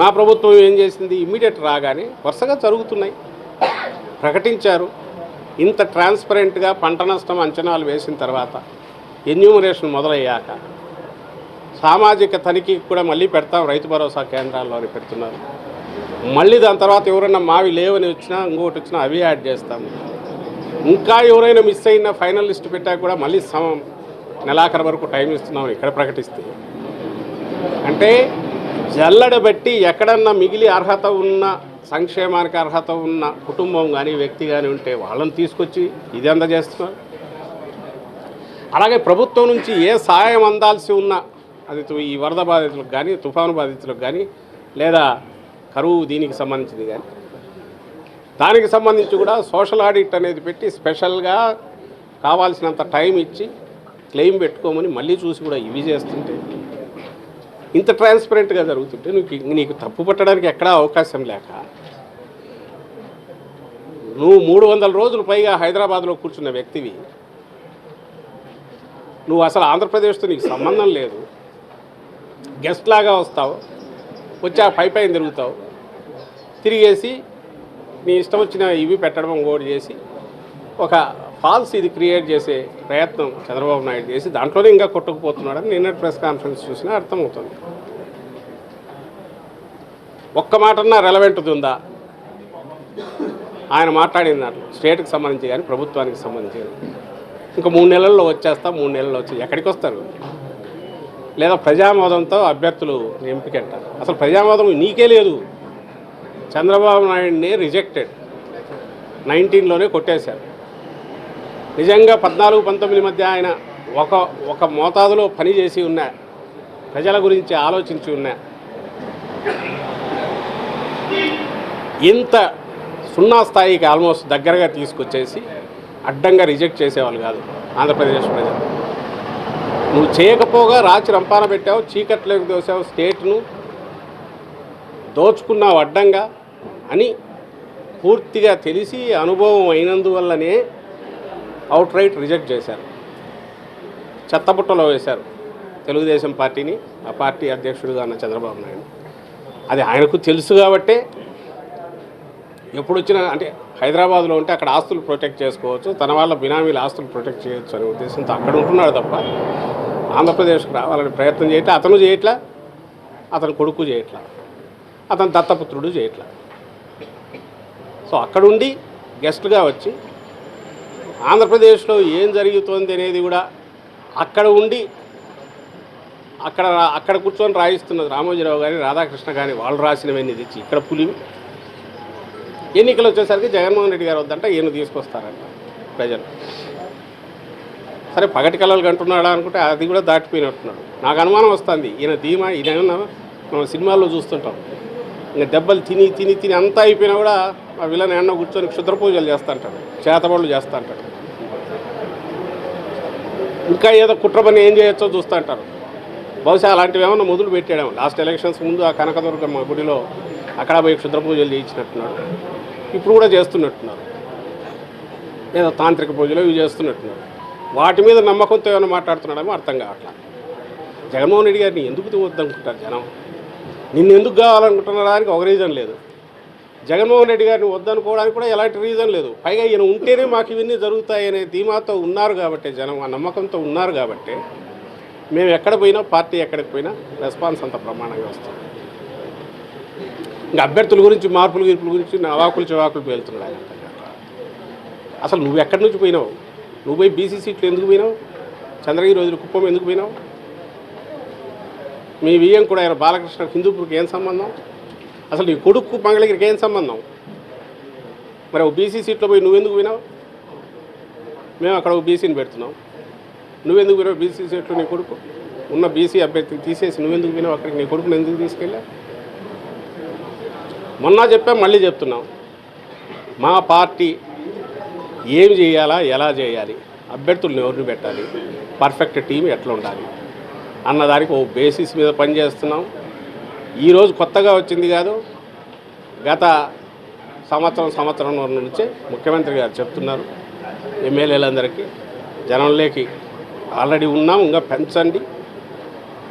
మా ప్రభుత్వం ఏం చేసింది? ఇమీడియట్ రాగానే వరుసగా జరుగుతున్నాయి. ప్రకటించారు. ఇంత ట్రాన్స్పరెంట్గా పంట నష్టం అంచనాలు వేసిన తర్వాత ఎన్యూమరేషన్ మొదలయ్యాక సామాజిక తనిఖీకి కూడా మళ్ళీ పెడతాం. రైతు భరోసా కేంద్రాల్లోని పెడుతున్నారు. మళ్ళీ దాని తర్వాత ఎవరైనా మావి లేవని వచ్చినా ఇంకొకటి వచ్చినా అవి యాడ్ చేస్తాము. ఇంకా ఎవరైనా మిస్ అయిన ఫైనల్ లిస్ట్ పెట్టాక కూడా మళ్ళీ సమ నెలాఖరు వరకు టైం ఇస్తున్నాం ఇక్కడ ప్రకటిస్తే. అంటే జల్లడ బట్టి ఎక్కడన్నా మిగిలి అర్హత ఉన్న సంక్షేమానికి అర్హత ఉన్న కుటుంబం కానీ వ్యక్తి కానీ ఉంటే వాళ్ళని తీసుకొచ్చి ఇది అందజేస్తున్నారు అలాగే ప్రభుత్వం నుంచి ఏ సహాయం అందాల్సి ఉన్నా అది ఈ వరద బాధితులకు కానీ తుఫాను బాధితులకు కానీ లేదా కరువు దీనికి సంబంధించింది కానీ దానికి సంబంధించి కూడా సోషల్ ఆడిట్ అనేది పెట్టి స్పెషల్గా కావాల్సినంత టైం ఇచ్చి క్లెయిమ్ పెట్టుకోమని మళ్ళీ చూసి కూడా ఇవి చేస్తుంటే ఇంత ట్రాన్స్పరెంట్గా జరుగుతుంటే నీకు నీకు తప్పు పట్టడానికి ఎక్కడా అవకాశం లేక నువ్వు మూడు వందల రోజులు పైగా హైదరాబాద్లో కూర్చున్న వ్యక్తివి. నువ్వు అసలు ఆంధ్రప్రదేశ్తో నీకు సంబంధం లేదు. గెస్ట్ లాగా వస్తావు. వచ్చి పై పైన తిరుగుతావు. తిరిగేసి నీ ఇష్టం వచ్చిన ఇవి పెట్టడం ఓడి చేసి ఒక ఫాల్స్ ఇది క్రియేట్ చేసే ప్రయత్నం చంద్రబాబు నాయుడు చేసి దాంట్లోనే ఇంకా కొట్టుకుపోతున్నాడని నిన్న ప్రెస్ కాన్ఫరెన్స్ చూసినా అర్థమవుతుంది. ఒక్క మాటన్నా రెలవెంట్ది ఉందా? ఆయన మాట్లాడిన దాంట్లో స్టేట్కి సంబంధించి కానీ ప్రభుత్వానికి సంబంధించి ఇంకా మూడు నెలల్లో వచ్చేస్తా మూడు నెలల్లో వచ్చి ఎక్కడికి వస్తారు? లేదా ప్రజామోదంతో అభ్యర్థులు ఎంపికంట అసలు ప్రజామోదం నీకే లేదు. చంద్రబాబు నాయుడిని రిజెక్టెడ్ నైన్టీన్లోనే కొట్టేశారు. నిజంగా పద్నాలుగు పంతొమ్మిది మధ్య ఆయన ఒక ఒక మోతాదులో పని చేసి ఉన్నా ప్రజల గురించి ఆలోచించి ఉన్నా ఇంత సున్నా స్థాయికి ఆల్మోస్ట్ దగ్గరగా తీసుకొచ్చేసి అడ్డంగా రిజెక్ట్ చేసేవాళ్ళు కాదు ఆంధ్రప్రదేశ్ ప్రజలు. నువ్వు చేయకపోగా రాచి రంపాన పెట్టావు చీకట్లోకి దోసావు స్టేట్ను దోచుకున్నావు అడ్డంగా అని పూర్తిగా తెలిసి అనుభవం అయినందువల్లనే అవుట్ రైట్ రిజెక్ట్ చేశారు. చెత్తబుట్టలో వేశారు. తెలుగుదేశం పార్టీని ఆ పార్టీ అధ్యక్షుడుగా ఉన్న చంద్రబాబు నాయుడు. అది ఆయనకు తెలుసు కాబట్టే ఎప్పుడు వచ్చినా అంటే హైదరాబాద్లో ఉంటే అక్కడ ఆస్తులు ప్రొటెక్ట్ చేసుకోవచ్చు తన వాళ్ళ బినామీల ఆస్తులు ప్రొటెక్ట్ చేయొచ్చు అనే ఉద్దేశంతో అక్కడ ఉంటున్నాడు తప్ప ఆంధ్రప్రదేశ్కి రావాలని ప్రయత్నం చేయట్లా అతను చేయట్లా అతని కొడుకు చేయట్లా అతని దత్తపుత్రుడు చేయట్లా. సో అక్కడుండి గెస్ట్గా వచ్చి ఆంధ్రప్రదేశ్లో ఏం జరుగుతోంది అనేది కూడా అక్కడ ఉండి అక్కడ అక్కడ కూర్చొని రాయిస్తున్నది రామోజీరావు కానీ రాధాకృష్ణ కానీ వాళ్ళు రాసినవన్నీ తెచ్చి ఇక్కడ పులివి ఎన్నికలు వచ్చేసరికి జగన్మోహన్ రెడ్డి గారు వద్దంట ఈయన తీసుకొస్తారంట ప్రజలు. సరే పగటి కళలు కంటున్నాడా అనుకుంటే అది కూడా దాటిపోయినట్టున్నాడు. నాకు అనుమానం వస్తుంది. ఈయన ధీమా ఈయన మనం సినిమాల్లో చూస్తుంటాం. ఇంకా దెబ్బలు తిని తిని తిని అంతా అయిపోయినా కూడా ఆ విలన్ ఎన్నో కూర్చొని క్షుద్ర పూజలు చేస్తా అంటాడు చేతబడులు చేస్తా అంటాడు. ఇంకా ఏదో కుట్ర పని ఏం చేయొచ్చో చూస్తూ అంటారు. బహుశా అలాంటివి ఏమన్నా మొదలు పెట్టాడేమో. లాస్ట్ ఎలక్షన్స్ ముందు ఆ కనకదుర్గమ్మ గుడిలో అక్కడ పోయి క్షుద్ర పూజలు చేయించినట్టున్నాడు ఇప్పుడు కూడా చేస్తున్నట్టున్నారు. ఏదో తాంత్రిక పూజలు ఇవి చేస్తున్నట్టున్నారు. వాటి మీద నమ్మకంతో ఏమైనా మాట్లాడుతున్నాడేమో అర్థం కావట్లా. జగన్మోహన్ రెడ్డి గారిని ఎందుకు వద్దనుకుంటారు జనం? నిన్ను ఎందుకు కావాలనుకుంటున్నాడానికి ఒక రీజన్ లేదు. జగన్మోహన్ రెడ్డి గారిని వద్దనుకోవడానికి కూడా ఎలాంటి రీజన్ లేదు. పైగా ఈయన ఉంటేనే మాకు ఇవన్నీ జరుగుతాయనే ధీమాతో ఉన్నారు కాబట్టి జనం ఆ నమ్మకంతో ఉన్నారు కాబట్టి మేము ఎక్కడ పోయినా పార్టీ ఎక్కడికి పోయినా రెస్పాన్స్ అంత ప్రమాణంగా వస్తుంది. ఇంకా అభ్యర్థుల గురించి మార్పుల గీర్పుల గురించి నవాకులు చివాకులు పేలుతున్నాడు అసలు నువ్వు ఎక్కడి నుంచి పోయినావు? నువ్వు పోయి బీసీ సీట్లు ఎందుకు పోయినావు? చంద్రగిరి రోజులు కుప్పం ఎందుకు పోయినావు? మీ వియ్యం కూడా ఆయన బాలకృష్ణ హిందూపూర్కి ఏం సంబంధం? అసలు నీ కొడుకు మంగళగిరికి ఏం సంబంధం? మరి ఒక బీసీ సీట్లో పోయి నువ్వెందుకు పోయినావు? మేము అక్కడ ఒక బీసీని పెడుతున్నాం. నువ్వెందుకు పోయినావు బీసీ సీట్లో నీ కొడుకు? ఉన్న బీసీ అభ్యర్థిని తీసేసి నువ్వెందుకు పోయినావు? అక్కడికి నీ కొడుకుని ఎందుకు తీసుకెళ్ళావు మొన్న చెప్పాం మళ్ళీ చెప్తున్నాం. మా పార్టీ ఏం చేయాలా ఎలా చేయాలి? అభ్యర్థులను ఎవరిని పెట్టాలి? పర్ఫెక్ట్ టీం ఎట్లా ఉండాలి? అన్నదానికి ఓ బేసిస్ మీద పనిచేస్తున్నాం. ఈరోజు కొత్తగా వచ్చింది కాదు గత సంవత్సరం సంవత్సరం నుంచే ముఖ్యమంత్రి గారు చెప్తున్నారు. ఎమ్మెల్యేలందరికీ జనంలోకి ఆల్రెడీ ఉన్నాం ఇంకా పెంచండి.